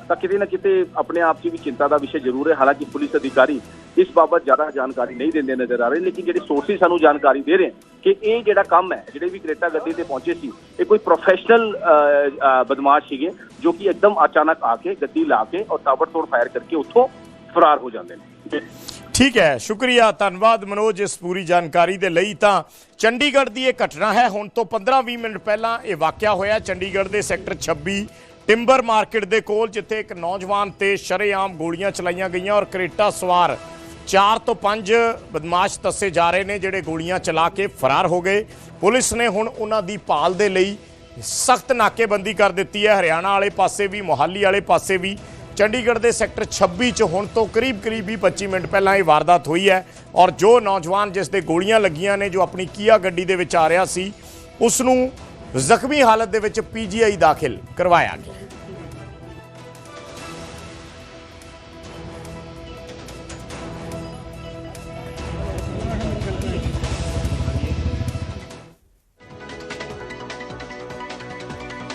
ਤਾਂ ਕਿਤੇ ਨਾ ਕਿਤੇ ਆਪਣੇ ਆਪ 'ਚ ਵੀ ਚਿੰਤਾ ਦਾ ਵਿਸ਼ਾ ਜ਼ਰੂਰ ਹੈ। ਹਾਲਾਂਕਿ ਪੁਲਿਸ ਅਧਿਕਾਰੀ ਇਸ ਬਾਬਤ ਜ਼ਿਆਦਾ ਜਾਣਕਾਰੀ ਨਹੀਂ ਦਿੰਦੇ ਨਜ਼ਰ ਆ ਰਹੇ, ਲੇਕਿਨ ਜਿਹੜੇ ਸੋਰਸਿਸ ਸਾਨੂੰ ਜਾਣਕਾਰੀ ਦੇ ਰਹੇ ਕਿ ਇਹ ਜਿਹੜਾ ਕੰਮ ਹੈ, ਜਿਹੜੇ ਵੀ ਕਰੇਟਾ ਗੱਡੀ ਤੇ ਪਹੁੰਚੇ ਸੀ, ਇਹ ਕੋਈ ਪ੍ਰੋਫੈਸ਼ਨਲ ਬਦਮਾਸ਼ ਸੀਗੇ ਜੋ ਕਿ ਇੱਕਦਮ ਅਚਾਨਕ ਆ ਕੇ ਗੱਡੀ ਲਾ ਕੇ ਔਰ ਤਾਬੜਤੋੜ ਫਾਇਰ ਕਰਕੇ ਉੱਥੋਂ ਫਰਾਰ ਹੋ ਜਾਂਦੇ ਨੇ। ਠੀਕ ਹੈ, ਸ਼ੁਕਰੀਆ, ਧੰਨਵਾਦ ਮਨੋਜ ਇਸ ਪੂਰੀ ਜਾਣਕਾਰੀ ਦੇ ਲਈ। ਤਾਂ ਚੰਡੀਗੜ੍ਹ ਦੀ ਇਹ ਘਟਨਾ ਹੈ, ਹੁਣ ਤੋਂ 15-20 ਮਿੰਟ ਪਹਿਲਾਂ ਇਹ ਵਾਕਿਆ ਹੋਇਆ ਚੰਡੀਗੜ੍ਹ ਦੇ ਸੈਕਟਰ 26 ਟਿੰਬਰ ਮਾਰਕੀਟ ਦੇ ਕੋਲ, ਜਿੱਥੇ ਇੱਕ ਨੌਜਵਾਨ ਤੇ ਸ਼ਰੇਆਮ ਗੋਲੀਆਂ ਚਲਾਈਆਂ ਗਈਆਂ ਔਰ ਕਰੇਟਾ ਸਵਾਰ ਚਾਰ ਤੋਂ ਪੰਜ ਬਦਮਾਸ਼ ਦੱਸੇ ਜਾ ਰਹੇ ਨੇ, ਜਿਹੜੇ ਗੋਲੀਆਂ ਚਲਾ ਕੇ ਫਰਾਰ ਹੋ ਗਏ। ਪੁਲਿਸ ਨੇ ਹੁਣ ਉਹਨਾਂ ਦੀ ਭਾਲ ਦੇ ਲਈ ਸਖਤ ਨਾਕੇਬੰਦੀ ਕਰ ਦਿੱਤੀ ਹੈ। ਹਰਿਆਣਾ ਵਾਲੇ ਪਾਸੇ ਵੀ, ਮੋਹਾਲੀ ਵਾਲੇ ਪਾਸੇ ਵੀ। ਚੰਡੀਗੜ੍ਹ ਦੇ ਸੈਕਟਰ 26 ਚ ਹੁਣ ਤੋਂ ਕਰੀਬ-ਕਰੀਬ 20-25 ਮਿੰਟ ਪਹਿਲਾਂ ਇਹ ਵਾਰਦਾਤ ਹੋਈ ਹੈ। ਔਰ ਜੋ ਨੌਜਵਾਨ ਜਿਸ ਦੇ ਗੋਲੀਆਂ ਲੱਗੀਆਂ ਨੇ, ਜੋ ਆਪਣੀ ਕੀਆ ਗੱਡੀ ਦੇ ਵਿੱਚ ਆ ਰਿਹਾ ਸੀ ਉਸ ਨੂੰ ਜ਼ਖਮੀ ਹਾਲਤ ਦੇ ਵਿੱਚ ਪੀਜੀਆਈ ਦਾਖਲ ਕਰਵਾਇਆ ਗਿਆ।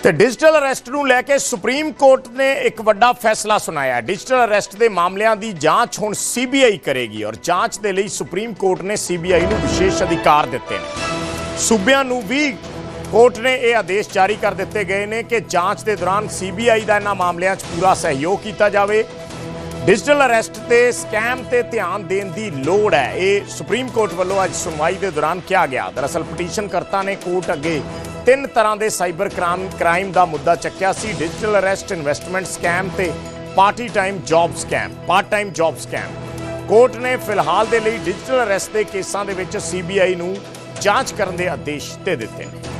ਤੇ ਡਿਜੀਟਲ ਅਰੈਸਟ ਨੂੰ ਲੈ ਕੇ ਸੁਪਰੀਮ ਕੋਰਟ ਨੇ ਇੱਕ ਵੱਡਾ ਫੈਸਲਾ ਸੁਣਾਇਆ। ਡਿਜੀਟਲ ਅਰੈਸਟ ਦੇ ਮਾਮਲਿਆਂ ਦੀ ਜਾਂਚ ਹੁਣ ਸੀਬੀਆਈ ਕਰੇਗੀ ਔਰ ਜਾਂਚ ਦੇ ਲਈ ਸੁਪਰੀਮ ਕੋਰਟ ਨੇ ਸੀਬੀਆਈ ਨੂੰ ਵਿਸ਼ੇਸ਼ ਅਧਿਕਾਰ ਦਿੱਤੇ ਨੇ। ਸੂਬਿਆਂ ਨੂੰ ਵੀ ਕੋਰਟ ਨੇ ਇਹ ਆਦੇਸ਼ ਜਾਰੀ ਕਰ ਦਿੱਤੇ ਗਏ ਨੇ ਕਿ ਜਾਂਚ ਦੇ ਦੌਰਾਨ ਸੀਬੀਆਈ ਦਾ ਇਹਨਾਂ ਮਾਮਲਿਆਂ 'ਚ ਪੂਰਾ ਸਹਿਯੋਗ ਕੀਤਾ ਜਾਵੇ। ਡਿਜੀਟਲ ਅਰੈਸਟ ਤੇ ਸਕੈਮ ਤੇ ਧਿਆਨ ਦੇਣ ਦੀ ਲੋੜ ਹੈ। ਇਹ ਸੁਪਰੀਮ ਕੋਰਟ ਵੱਲੋਂ ਅੱਜ ਸੁਣਵਾਈ ਦੇ ਦੌਰਾਨ ਕਿਹਾ ਗਿਆ। ਦਰਅਸਲ ਪਟੀਸ਼ਨਕਰਤਾ ਨੇ ਕੋਰਟ ਅੱਗੇ ਤਿੰਨ ਤਰ੍ਹਾਂ ਦੇ ਸਾਈਬਰ ਕ੍ਰਾਈਮ ਕ੍ਰਾਈਮ ਦਾ ਮੁੱਦਾ ਚੱਕਿਆ ਸੀ ਡਿਜੀਟਲ ਅਰੈਸਟ ਇਨਵੈਸਟਮੈਂਟ ਸਕੈਮ ਤੇ party time job scam part time job scam court ਨੇ ਫਿਲਹਾਲ ਦੇ ਲਈ ਡਿਜੀਟਲ ਅਰੈਸਟ ਦੇ ਕੇਸਾਂ ਦੇ ਵਿੱਚ ਸੀਬੀਆਈ ਨੂੰ ਜਾਂਚ ਕਰਨ ਦੇ ਆਦੇਸ਼ ਦੇ ਦਿੱਤੇ ਨੇ।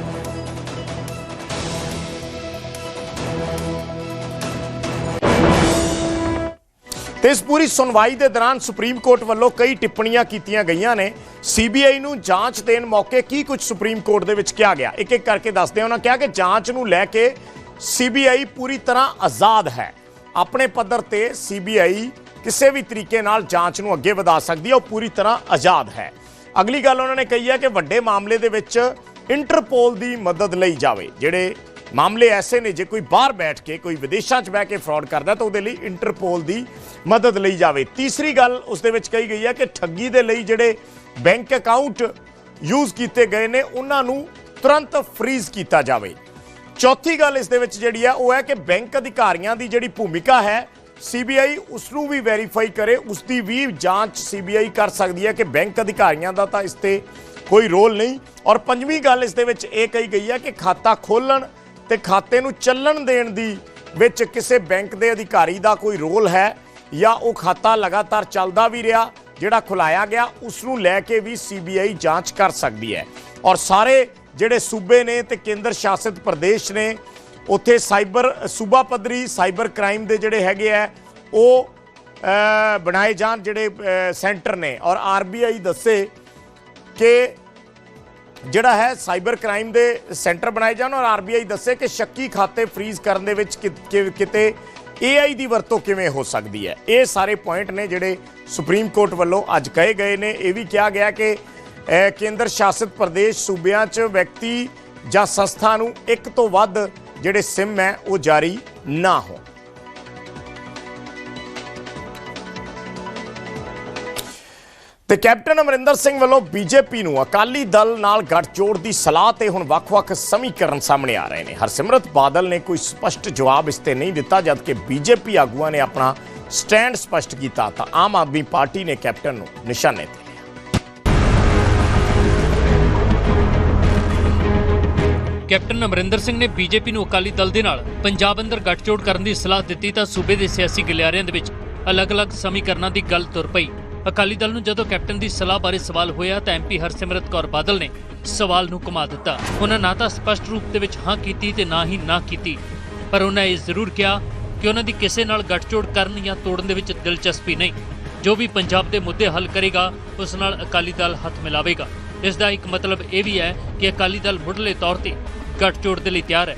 ਤੇ ਇਸ ਪੂਰੀ ਸੁਣਵਾਈ ਦੇ ਦੌਰਾਨ ਸੁਪਰੀਮ ਕੋਰਟ ਵੱਲੋਂ ਕਈ ਟਿੱਪਣੀਆਂ ਕੀਤੀਆਂ ਗਈਆਂ ਨੇ। ਸੀਬੀਆਈ ਨੂੰ ਜਾਂਚ ਦੇਣ ਮੌਕੇ ਕੀ ਕੁਝ ਸੁਪਰੀਮ ਕੋਰਟ ਦੇ ਵਿੱਚ ਕਿਹਾ ਗਿਆ? ਇੱਕ ਇੱਕ ਕਰਕੇ ਦੱਸਦੇ ਹਾਂ। ਉਹਨਾਂ ਕਿਹਾ ਕਿ ਜਾਂਚ ਨੂੰ ਲੈ ਕੇ ਸੀਬੀਆਈ ਪੂਰੀ ਤਰ੍ਹਾਂ ਆਜ਼ਾਦ ਹੈ। ਆਪਣੇ ਪੱਧਰ ਤੇ ਸੀਬੀਆਈ ਕਿਸੇ ਵੀ ਤਰੀਕੇ ਨਾਲ ਜਾਂਚ ਨੂੰ ਅੱਗੇ ਵਧਾ ਸਕਦੀ ਹੈ। ਉਹ ਪੂਰੀ ਤਰ੍ਹਾਂ ਆਜ਼ਾਦ ਹੈ। ਅਗਲੀ ਗੱਲ ਉਹਨਾਂ ਨੇ ਕਹੀ ਹੈ ਕਿ ਵੱਡੇ ਮਾਮਲੇ ਦੇ ਵਿੱਚ ਇੰਟਰਪੋਲ ਦੀ ਮਦਦ ਲਈ ਜਾਵੇ, ਜਿਹੜੇ ਮਾਮਲੇ ਐਸੇ ਨੇ, ਜੇ ਕੋਈ ਬਾਹਰ ਬੈਠ ਕੇ ਕੋਈ ਵਿਦੇਸ਼ਾਂ 'ਚ ਬਹਿ ਕੇ ਫਰਾਡ ਕਰਦਾ, ਤਾਂ ਉਹਦੇ ਲਈ ਇੰਟਰਪੋਲ ਦੀ ਮਦਦ ਲਈ ਜਾਵੇ। ਤੀਸਰੀ ਗੱਲ ਉਸ ਦੇ ਵਿੱਚ ਕਹੀ ਗਈ ਹੈ ਕਿ ਠੱਗੀ ਦੇ ਲਈ ਜਿਹੜੇ ਬੈਂਕ ਅਕਾਊਂਟ ਯੂਜ਼ ਕੀਤੇ ਗਏ ਨੇ, ਉਹਨਾਂ ਨੂੰ ਤੁਰੰਤ ਫ੍ਰੀਜ਼ ਕੀਤਾ ਜਾਵੇ। ਚੌਥੀ ਗੱਲ ਇਸ ਦੇ ਵਿੱਚ ਜਿਹੜੀ ਹੈ, ਉਹ ਹੈ ਕਿ ਬੈਂਕ ਅਧਿਕਾਰੀਆਂ ਦੀ ਜਿਹੜੀ ਭੂਮਿਕਾ ਹੈ ਸੀਬੀਆਈ ਉਸ ਨੂੰ ਵੀ ਵੈਰੀਫਾਈ ਕਰੇ ਉਸ ਦੀ ਵੀ ਜਾਂਚ ਸੀਬੀਆਈ ਕਰ ਸਕਦੀ ਹੈ ਕਿ ਬੈਂਕ ਅਧਿਕਾਰੀਆਂ ਦਾ ਤਾਂ ਇਸ ਤੇ ਕੋਈ ਰੋਲ ਨਹੀਂ। ਔਰ ਪੰਜਵੀਂ ਗੱਲ ਇਸ ਦੇ ਵਿੱਚ ਇਹ ਕਹੀ ਗਈ ਹੈ ਕਿ ਖਾਤਾ ਖੋਲਣ ਤੇ ਖਾਤੇ ਨੂੰ ਚੱਲਣ ਦੇਣ ਦੀ ਵਿੱਚ ਕਿਸੇ ਬੈਂਕ ਦੇ ਅਧਿਕਾਰੀ ਦਾ ਕੋਈ ਰੋਲ ਹੈ ਜਾਂ ਉਹ ਖਾਤਾ ਲਗਾਤਾਰ ਚੱਲਦਾ ਵੀ ਰਿਹਾ, ਜਿਹੜਾ ਖੁਲਾਇਆ ਗਿਆ, ਉਸ ਨੂੰ ਲੈ ਕੇ ਵੀ ਸੀਬੀਆਈ ਜਾਂਚ ਕਰ ਸਕਦੀ ਹੈ। ਔਰ ਸਾਰੇ ਜਿਹੜੇ ਸੂਬੇ ਨੇ ਤੇ ਕੇਂਦਰ ਸ਼ਾਸਿਤ ਪ੍ਰਦੇਸ਼ ਨੇ, ਉੱਥੇ ਸਾਈਬਰ, ਸੂਬਾ ਪੱਧਰੀ ਸਾਈਬਰ ਕ੍ਰਾਈਮ ਦੇ ਜਿਹੜੇ ਹੈਗੇ ਆ, ਉਹ ਬਣਾਏ ਜਾਣ ਜਿਹੜੇ ਸੈਂਟਰ ਨੇ। ਔਰ ਆਰਬੀਆਈ ਦੱਸੇ ਕਿ ਜਿਹੜਾ ਹੈ ਸਾਈਬਰ ਕ੍ਰਾਈਮ ਦੇ ਸੈਂਟਰ ਬਣਾਏ ਜਾਣ ਔਰ ਆਰਬੀਆਈ ਦੱਸੇ ਕਿ ਸ਼ੱਕੀ ਖਾਤੇ ਫ੍ਰੀਜ਼ ਕਰਨ ਦੇ ਵਿੱਚ ਕਿ- ਕਿ- ਕਿਤੇ ਏਆਈ ਦੀ ਵਰਤੋਂ ਕਿਵੇਂ ਹੋ ਸਕਦੀ ਹੈ? ਇਹ ਸਾਰੇ ਪੁਆਇੰਟ ਨੇ ਜਿਹੜੇ ਸੁਪਰੀਮ ਕੋਰਟ ਵੱਲੋਂ ਅੱਜ ਕਹੇ ਗਏ ਨੇ। ਇਹ ਵੀ ਕਿਹਾ ਗਿਆ ਕਿ ਕੇਂਦਰ ਸ਼ਾਸਿਤ ਪ੍ਰਦੇਸ਼ ਸੂਬਿਆਂ 'ਚ ਵਿਅਕਤੀ ਜਾਂ ਸੰਸਥਾ ਨੂੰ ਇੱਕ ਤੋਂ ਵੱਧ ਜਿਹੜੇ ਸਿਮ ਹੈ, ਉਹ ਜਾਰੀ ਨਾ ਹੋਣ। ਤੇ ਕੈਪਟਨ ਅਮਰਿੰਦਰ ਸਿੰਘ ਵੱਲੋਂ ਬੀਜੇਪੀ ਨੂੰ ਅਕਾਲੀ ਦਲ ਨਾਲ ਗੱਠਜੋੜ ਦੀ ਸਲਾਹ ਤੇ ਹੁਣ ਵੱਖ-ਵੱਖ ਸਮੀਕਰਨ ਸਾਹਮਣੇ ਆ ਰਹੇ ਨੇ। ਹਰਸਿਮਰਤ ਬਾਦਲ ਨੇ ਕੋਈ ਸਪਸ਼ਟ ਜਵਾਬ ਇਸ ਤੇ ਨਹੀਂ ਦਿੱਤਾ, ਜਦਕਿ ਬੀਜੇਪੀ ਆਗੂਆਂ ਨੇ ਆਪਣਾ ਸਟੈਂਡ ਸਪਸ਼ਟ ਕੀਤਾ ਤਾਂ ਆਮ ਆਦਮੀ ਪਾਰਟੀ ਨੇ ਕੈਪਟਨ ਨੂੰ ਨਿਸ਼ਾਨੇ ਤੇ ਕੈਪਟਨ ਅਮਰਿੰਦਰ ਸਿੰਘ ਨੇ ਬੀਜੇਪੀ ਨੂੰ ਅਕਾਲੀ ਦਲ ਦੇ ਨਾਲ ਪੰਜਾਬ ਅੰਦਰ ਗੱਠਜੋੜ ਕਰਨ ਦੀ ਸਲਾਹ ਦਿੱਤੀ ਤਾਂ ਸੂਬੇ ਦੇ ਸਿਆਸੀ ਗਲਿਆਰਿਆਂ ਦੇ ਵਿੱਚ ਅਲੱਗ-ਅਲੱਗ ਸਮੀਕਰਨਾਂ ਦੀ ਗੱਲ ਤੁਰ ਪਈ। ਅਕਾਲੀ ਦਲ ਨੂੰ ਜਦੋਂ ਕੈਪਟਨ ਦੀ ਸਲਾਹ ਬਾਰੇ ਸਵਾਲ ਹੋਇਆ ਤਾਂ ਐਮਪੀ ਹਰਸਿਮਰਤ ਕੌਰ ਬਾਦਲ ਨੇ ਸਵਾਲ ਨੂੰ ਘੁਮਾ ਦਿੱਤਾ ਉਹਨਾਂ ਨਾ ਤਾਂ ਸਪਸ਼ਟ ਰੂਪ ਦੇ ਵਿੱਚ ਹਾਂ ਕੀਤੀ ਤੇ ਨਾ ਹੀ ਨਾ ਕੀਤੀ ਪਰ ਉਹਨਾਂ ਇਹ ਜ਼ਰੂਰ ਕਿਹਾ ਕਿ ਉਹਨਾਂ ਦੀ ਕਿਸੇ ਨਾਲ ਗੱਠਜੋੜ ਕਰਨ ਜਾਂ ਤੋੜਨ ਦੇ ਵਿੱਚ ਦਿਲਚਸਪੀ ਨਹੀਂ ਜੋ ਵੀ ਪੰਜਾਬ ਦੇ ਮੁੱਦੇ ਹੱਲ ਕਰੇਗਾ ਉਸ ਨਾਲ ਅਕਾਲੀ ਦਲ ਹੱਥ ਮਿਲਾਵੇਗਾ ਇਸ ਦਾ ਇੱਕ ਮਤਲਬ ਇਹ ਵੀ ਹੈ ਕਿ ਅਕਾਲੀ ਦਲ ਮੁੱਢਲੇ ਤੌਰ ਤੇ ਗੱਠਜੋੜ ਦੇ ਲਈ ਤਿਆਰ ਹੈ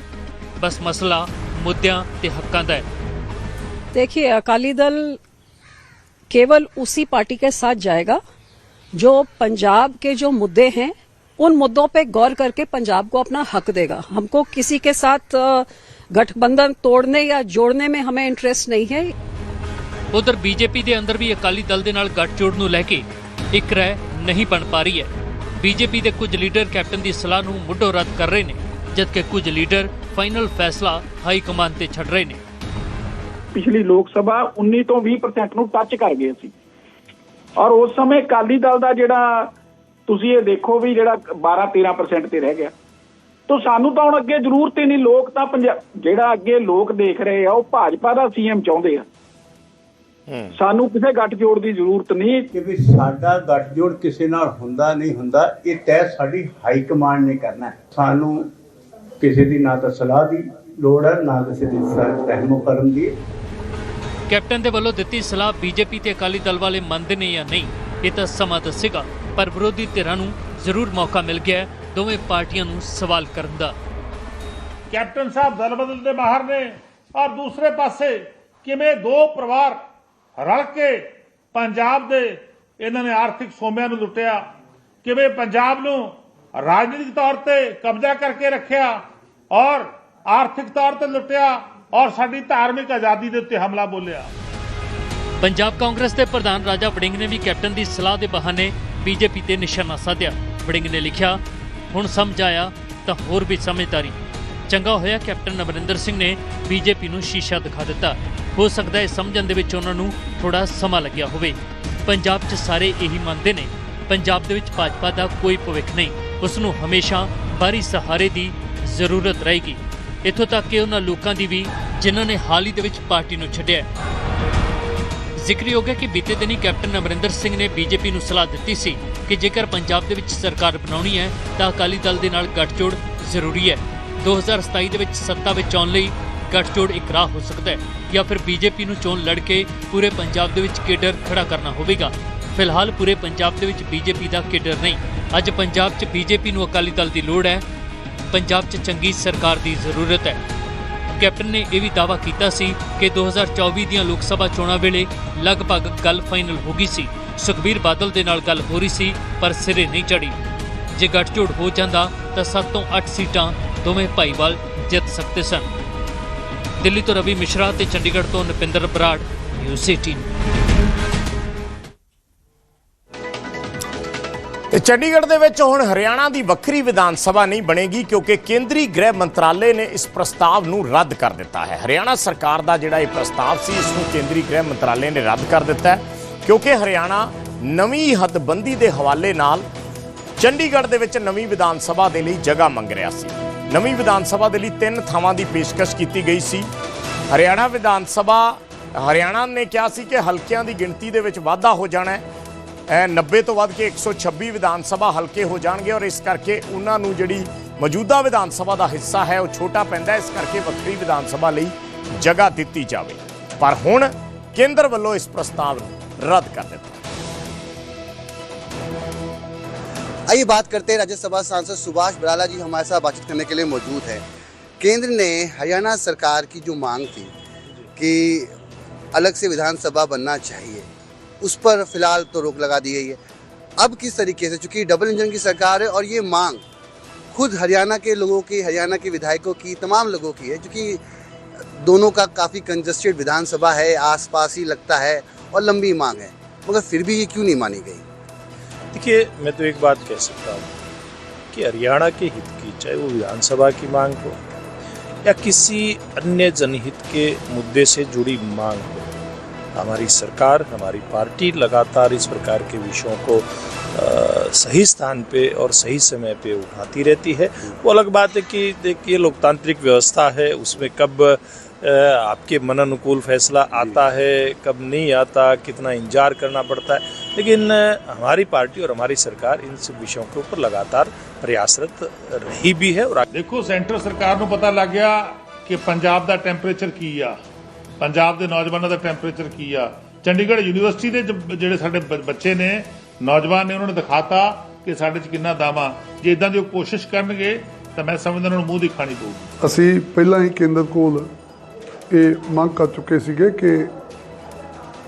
ਬਸ ਮਸਲਾ ਮੁੱਦਿਆਂ ਤੇ ਹੱਕਾਂ ਦਾ ਹੈ देखिए अकाली दल केवल उसी पार्टी के साथ जाएगा जो पंजाब के जो मुद्दे हैं उन मुद्दों पे गौर करके पंजाब को अपना हक देगा हमको किसी के साथ अ, गठबंधन तोड़ने या जोड़ने में हमें इंटरेस्ट नहीं है ਉਧਰ ਬੀਜੇਪੀ ਦੇ ਅੰਦਰ ਵੀ ਅਕਾਲੀ ਦਲ ਦੇ ਨਾਲ ਗੱਠਜੋੜ ਨੂੰ ਲੈ ਕੇ ਇੱਕ ਰਹਿ ਨਹੀਂ ਬਣ ਪਾ ਰਹੀ ਹੈ ਬੀਜੇਪੀ ਦੇ ਕੁਝ ਲੀਡਰ ਕੈਪਟਨ ਦੀ ਸਲਾਹ ਨੂੰ ਮੁੱਢੋਂ ਰੱਦ ਕਰ ਰਹੇ ਨੇ ਜਦਕਿ ਕੁਝ ਲੀਡਰ ਫਾਈਨਲ ਫੈਸਲਾ ਹਾਈ ਕਮਾਂਡ ਤੇ ਛੱਡ ਰਹੇ ਨੇ ਪਿਛਲੀ ਲੋਕ ਸਭਾ 19 ਤੋਂ 20% ਨੂੰ ਟੱਚ ਕਰ ਗਏ ਸੀ। ਔਰ ਉਸ ਸਮੇਂ ਅਕਾਲੀ ਦਲ ਦਾ ਜਿਹੜਾ ਤੁਸੀਂ ਇਹ ਦੇਖੋ ਵੀ ਜਿਹੜਾ 12 13% ਤੇ ਰਹਿ ਗਿਆ। ਤੋਂ ਸਾਨੂੰ ਤਾਂ ਹੁਣ ਅੱਗੇ ਜ਼ਰੂਰਤ ਹੀ ਨਹੀਂ ਲੋਕ ਤਾਂ ਪੰਜਾ- ਜਿਹੜਾ ਅੱਗੇ ਲੋਕ ਦੇਖ ਰਹੇ ਆ ਉਹ ਭਾਜਪਾ ਦਾ ਸੀਐਮ ਚਾਹੁੰਦੇ ਆ। ਸਾਨੂੰ ਕਿਸੇ ਗੱਠਜੋੜ ਦੀ ਜ਼ਰੂਰਤ ਨਹੀਂ। ਕਿ ਵੀ ਸਾਡਾ ਗੱਠਜੋੜ ਕਿਸੇ ਨਾਲ ਹੁੰਦਾ ਨਹੀਂ ਹੁੰਦਾ ਇਹ ਤੈਅ ਸਾਡੀ ਹਾਈ ਕਮਾਂਡ ਨੇ ਕਰਨਾ। ਹੈ। ਸਾਨੂੰ ਕਿਸੇ ਦੀ ਨਾ ਤਾਂ ਸਲਾਹ ਦੀ ਲੋੜ ਹੈ ਨਾ ਕਿਸੇ ਦੀ ਰਹਿਮੋ ਕਰਨ ਦੀ। ਕੈਪਟਨ ਦੇ ਵੱਲੋਂ ਦਿੱਤੀ ਸਲਾਹ ਬੀਜੇਪੀ ਤੇ ਅਕਾਲੀ ਦਲ ਵਾਲੇ ਮੰਨਦੇ ਨੇ ਜਾਂ ਨਹੀਂ ਇਹ ਤਾਂ ਸਮਾਂ ਦੱਸੇਗਾ ਪਰ ਵਿਰੋਧੀ ਧਿਰਾਂ ਨੂੰ ਜ਼ਰੂਰ ਮੌਕਾ ਮਿਲ ਗਿਆ ਦੋਵੇਂ ਪਾਰਟੀਆਂ ਨੂੰ ਸਵਾਲ ਕਰਨ ਦਾ। ਕੈਪਟਨ ਸਾਹਿਬ ਦਲ ਬਦਲ ਦੇ ਬਾਹਰ ਨੇ ਔਰ ਦੂਸਰੇ ਪਾਸੇ ਕਿਵੇਂ ਦੋ ਪਰਿਵਾਰ ਰਲ ਕੇ ਪੰਜਾਬ ਦੇ ਇਹਨਾਂ ਨੇ ਆਰਥਿਕ ਸੋਮਿਆਂ ਨੂੰ ਲੁੱਟਿਆ ਕਿਵੇਂ ਪੰਜਾਬ ਨੂੰ ਰਾਜਨੀਤਿਕ ਤੌਰ ਤੇ ਕਬਜ਼ਾ ਕਰਕੇ ਰੱਖਿਆ ਔਰ ਆਰਥਿਕ ਤੌਰ ਤੇ ਲੁੱਟਿਆ ਔਰ ਸਾਡੀ ਧਾਰਮਿਕ ਆਜ਼ਾਦੀ ਦੇ ਉੱਤੇ ਹਮਲਾ ਬੋਲਿਆ। ਪੰਜਾਬ ਕਾਂਗਰਸ ਦੇ ਪ੍ਰਧਾਨ ਰਾਜਾ ਵੜਿੰਗ ਨੇ ਵੀ ਕੈਪਟਨ ਦੀ ਸਲਾਹ ਦੇ ਬਹਾਨੇ ਬੀਜੇਪੀ ਤੇ ਨਿਸ਼ਾਨਾ ਸਾਧਿਆ। ਵੜਿੰਗ ਨੇ ਲਿਖਿਆ, ਹੁਣ ਸਮਝ ਆਇਆ ਤਾਂ ਹੋਰ ਵੀ ਸਮਝਦਾਰੀ। ਚੰਗਾ ਹੋਇਆ ਕੈਪਟਨ ਅਮਰਿੰਦਰ ਸਿੰਘ ਨੇ ਬੀਜੇਪੀ ਨੂੰ ਸ਼ੀਸ਼ਾ ਦਿਖਾ ਦਿੱਤਾ। ਹੋ ਸਕਦਾ ਹੈ ਸਮਝਣ ਦੇ ਵਿੱਚ ਉਹਨਾਂ ਨੂੰ ਥੋੜਾ ਸਮਾਂ ਲੱਗਿਆ ਹੋਵੇ। ਪੰਜਾਬ 'ਚ ਸਾਰੇ ਇਹੀ ਮੰਨਦੇ ਨੇ, ਪੰਜਾਬ ਦੇ ਵਿੱਚ ਭਾਜਪਾ ਦਾ ਕੋਈ ਭਵਿੱਖ ਨਹੀਂ। ਉਸ ਨੂੰ ਹਮੇਸ਼ਾ ਬਾਹਰੀ ਸਹਾਰੇ ਦੀ ਜ਼ਰੂਰਤ ਰਹੇਗੀ। ਇੱਥੋਂ ਤੱਕ ਕਿ ਉਹਨਾਂ ਲੋਕਾਂ ਦੀ ਵੀ ਜਿਨ੍ਹਾਂ ਨੇ ਹਾਲ ਹੀ ਦੇ ਵਿੱਚ ਪਾਰਟੀ ਨੂੰ ਛੱਡਿਆ ਜ਼ਿਕਰਯੋਗ ਹੈ ਕਿ ਬੀਤੇ ਦਿਨੀ ਕੈਪਟਨ ਅਮਰਿੰਦਰ ਸਿੰਘ ਨੇ ਬੀਜੇਪੀ ਨੂੰ ਸਲਾਹ ਦਿੱਤੀ ਸੀ ਕਿ ਜੇਕਰ ਪੰਜਾਬ ਦੇ ਵਿੱਚ ਸਰਕਾਰ ਬਣਾਉਣੀ ਹੈ, ਤਾਂ ਅਕਾਲੀ ਦਲ ਦੇ ਨਾਲ ਗੱਠਜੋੜ ਜ਼ਰੂਰੀ ਹੈ। 2027 ਦੇ ਵਿੱਚ ਸੱਤਾ ਵਿੱਚ ਆਉਣ ਲਈ ਗੱਠਜੋੜ ਇੱਕ ਰਾਹ ਹੋ ਸਕਦਾ ਹੈ ਜਾਂ ਫਿਰ ਬੀਜੇਪੀ ਨੂੰ ਚੋਣ ਲੜ ਕੇ ਪੂਰੇ ਪੰਜਾਬ ਦੇ ਵਿੱਚ ਕੇਡਰ ਖੜਾ ਕਰਨਾ ਹੋਵੇਗਾ। ਫਿਲਹਾਲ ਪੂਰੇ ਪੰਜਾਬ ਦੇ ਵਿੱਚ ਬੀਜੇਪੀ ਦਾ ਕੇਡਰ ਨਹੀਂ। ਅੱਜ ਪੰਜਾਬ 'ਚ ਬੀਜੇਪੀ ਨੂੰ ਅਕਾਲੀ ਦਲ ਦੀ ਲੋੜ ਹੈ ਪੰਜਾਬ 'ਚ ਚੰਗੀ ਸਰਕਾਰ ਦੀ ਜ਼ਰੂਰਤ ਹੈ। ਕੈਪਟਨ ਨੇ ਇਹ ਵੀ ਦਾਅਵਾ ਕੀਤਾ ਸੀ ਕਿ 2024 ਦੀਆਂ ਲੋਕ ਸਭਾ ਚੋਣਾਂ ਵੇਲੇ ਲਗਭਗ ਗੱਲ ਫਾਈਨਲ ਹੋ ਗਈ ਸੀ। ਸੁਖਬੀਰ ਬਾਦਲ ਦੇ ਨਾਲ ਗੱਲ ਹੋ ਰਹੀ ਸੀ, ਪਰ ਸਿਰੇ ਨਹੀਂ ਚੜੀ ਜੇ ਗੱਠਜੋੜ ਹੋ ਜਾਂਦਾ ਤਾਂ 7 ਤੋਂ 8 ਸੀਟਾਂ ਦੋਵੇਂ ਭਾਈਵਾਲ ਜਿੱਤ ਸਕਦੇ ਸਨ। ਦਿੱਲੀ ਤੋਂ ਰਵੀ ਮਿਸ਼ਰਾ ਤੇ ਚੰਡੀਗੜ੍ਹ ਤੋਂ ਨਪਿੰਦਰ ਬਰਾੜ, ਨਿਊਜ਼ 18 ਚੰਡੀਗੜ੍ਹ ਦੇ ਵਿੱਚ ਹੁਣ ਹਰਿਆਣਾ ਦੀ ਵੱਖਰੀ ਵਿਧਾਨ ਸਭਾ ਨਹੀਂ ਬਣੇਗੀ ਕਿਉਂਕਿ ਕੇਂਦਰੀ ਗ੍ਰਹਿ ਮੰਤਰਾਲੇ ਨੇ ਇਸ ਪ੍ਰਸਤਾਵ ਨੂੰ ਰੱਦ ਕਰ ਦਿੱਤਾ ਹੈ। ਹਰਿਆਣਾ ਸਰਕਾਰ ਦਾ ਜਿਹੜਾ ਇਹ ਪ੍ਰਸਤਾਵ ਸੀ, ਇਸ ਨੂੰ ਕੇਂਦਰੀ ਗ੍ਰਹਿ ਮੰਤਰਾਲੇ ਨੇ ਰੱਦ ਕਰ ਦਿੱਤਾ ਹੈ ਕਿਉਂਕਿ ਹਰਿਆਣਾ ਨਵੀਂ ਹੱਦਬੰਦੀ ਦੇ ਹਵਾਲੇ ਨਾਲ ਚੰਡੀਗੜ੍ਹ ਦੇ ਵਿੱਚ ਨਵੀਂ ਵਿਧਾਨ ਸਭਾ ਦੇ ਲਈ ਜਗ੍ਹਾ ਮੰਗ ਰਿਹਾ ਸੀ। ਨਵੀਂ ਵਿਧਾਨ ਸਭਾ ਦੇ ਲਈ ਤਿੰਨ ਥਾਵਾਂ ਦੀ ਪੇਸ਼ਕਸ਼ ਕੀਤੀ ਗਈ ਸੀ। ਹਰਿਆਣਾ ਵਿਧਾਨ ਸਭਾ, ਹਰਿਆਣਾ ਨੇ ਕਿਹਾ ਸੀ ਕਿ ਹਲਕਿਆਂ ਦੀ ਗਿਣਤੀ ਦੇ ਵਿੱਚ ਵਾਧਾ ਹੋ ਜਾਣਾ ਹੈ। 90 ਤੋਂ ਵੱਧ ਕੇ 126 ਵਿਧਾਨ ਸਭਾ ਹਲਕੇ ਹੋ ਜਾਣਗੇ ਔਰ ਇਸ ਕਰਕੇ ਉਹਨਾਂ ਨੂੰ ਜਿਹੜੀ ਮੌਜੂਦਾ ਵਿਧਾਨ ਸਭਾ ਦਾ ਹਿੱਸਾ ਹੈ ਉਹ ਛੋਟਾ ਪੈਂਦਾ ਹੈ ਇਸ ਕਰਕੇ ਵੱਖਰੀ ਵਿਧਾਨ ਸਭਾ ਲਈ ਜਗ੍ਹਾ ਦਿੱਤੀ ਜਾਵੇ ਪਰ ਹੁਣ ਕੇਂਦਰ ਵੱਲੋਂ ਇਸ ਪ੍ਰਸਤਾਵ ਨੂੰ ਰੱਦ ਕਰ ਦਿੱਤਾ आइए बात करते हैं राज्यसभा सांसद सुभाष बराला जी हमारे साथ बातचीत करने के लिए मौजूद है केंद्र ने हरियाणा सरकार की जो मांग थी कि अलग से विधानसभा बनना चाहिए उस पर फ़िलहाल तो रोक लगा दी गई है। अब किस तरीके से, चूँकि डबल इंजन की सरकार है और ये मांग खुद हरियाणा के लोगों की, हरियाणा के विधायकों की, तमाम लोगों की है क्योंकि दोनों का काफ़ी कंजस्टेड विधानसभा है, आसपास ही लगता है और लंबी मांग है, मगर फिर भी ये क्यों नहीं मानी गई? देखिए, मैं तो एक बात कह सकता हूँ कि हरियाणा के हित की, चाहे वो विधानसभा की मांग हो या किसी अन्य जनहित के मुद्दे से जुड़ी मांग हो हमारी सरकार हमारी पार्टी लगातार इस प्रकार के विषयों को अ, सही स्थान पे और सही समय पे उठाती रहती है वो अलग बात है कि देखिए लोकतांत्रिक व्यवस्था है उसमें कब अ, आपके मन अनुकूल फैसला आता है कब नहीं आता कितना इंतजार करना पड़ता है लेकिन अ, हमारी पार्टी और हमारी सरकार इन सब विषयों के ऊपर लगातार प्रयासरत रही भी है और ਦੇਖੋ ਸੈਂਟਰ ਸਰਕਾਰ ਨੂੰ ਪਤਾ ਲੱਗ ਗਿਆ ਕਿ ਪੰਜਾਬ ਦਾ ਟੈਂਪਰੇਚਰ ਕੀ ਆ ਪੰਜਾਬ ਦੇ ਨੌਜਵਾਨਾਂ ਦਾ ਟੈਂਪਰੇਚਰ ਕੀ ਆ? ਚੰਡੀਗੜ੍ਹ ਯੂਨੀਵਰਸਿਟੀ ਦੇ ਜਿਹੜੇ ਸਾਡੇ ਬ- ਬੱਚੇ ਨੇ, ਨੌਜਵਾਨ ਨੇ ਉਹਨਾਂ ਨੇ ਦਿਖਾਤਾ ਕਿ ਸਾਡੇ 'ਚ ਕਿੰਨਾ ਦਾਵਾ ਜੇ ਇਦਾਂ ਦੀ ਉਹ ਕੋਸ਼ਿਸ਼ ਕਰਨਗੇ, ਤਾਂ ਮੈਂ ਸਮਝਦਾ ਉਹਨਾਂ ਨੂੰ ਮੂੰਹ ਦੀ ਪਊਗੀ। ਅਸੀਂ ਪਹਿਲਾਂ ਹੀ ਕੇਂਦਰ ਕੋਲ ਇਹ ਮੰਗ ਕਰ ਚੁੱਕੇ ਸੀਗੇ ਕਿ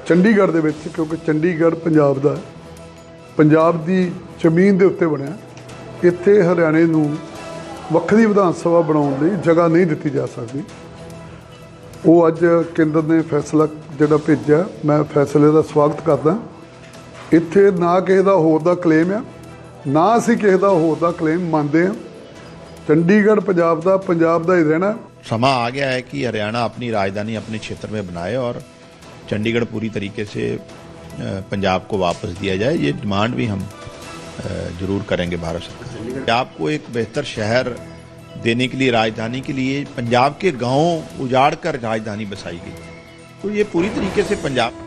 ਚੰਡੀਗੜ੍ਹ ਦੇ ਵਿੱਚ, ਕਿਉਂਕਿ ਚੰਡੀਗੜ੍ਹ ਪੰਜਾਬ ਦਾ ਪੰਜਾਬ ਦੀ ਜ਼ਮੀਨ ਦੇ ਉੱਤੇ ਬਣਿਆ। ਇੱਥੇ ਹਰਿਆਣੇ ਨੂੰ ਵੱਖਰੀ ਵਿਧਾਨ ਸਭਾ ਬਣਾਉਣ ਲਈ ਜਗ੍ਹਾ ਨਹੀਂ ਦਿੱਤੀ ਜਾ ਸਕਦੀ। ਉਹ ਅੱਜ ਕੇਂਦਰ ਨੇ ਫੈਸਲਾ ਜਿਹੜਾ ਭੇਜਿਆ ਮੈਂ ਫੈਸਲੇ ਦਾ ਸਵਾਗਤ ਕਰਦਾ ਇੱਥੇ ਨਾ ਕਿਸੇ ਦਾ ਹੋਰ ਦਾ ਕਲੇਮ ਆ ਨਾ ਅਸੀਂ ਕਿਸੇ ਦਾ ਹੋਰ ਦਾ ਕਲੇਮ ਮੰਨਦੇ ਆ ਚੰਡੀਗੜ੍ਹ ਪੰਜਾਬ ਦਾ ਪੰਜਾਬ ਦਾ ਹੀ ਰਹਿਣਾ समा आ गया है कि हरियाणा अपनी राजधानी अपने क्षेत्र में बनाए और चंडीगढ़ पूरी तरीके से अ, पंजाब को वापस दिया जाए ये डिमांड भी हम अ, जरूर करेंगे भारत सरकार पंजाब को एक बेहतर शहर देने के लिए राजधानी के लिए पंजाब के गांव उजाड़ कर राजधानी बसाई गई तो ये पूरी तरीके से पंजाब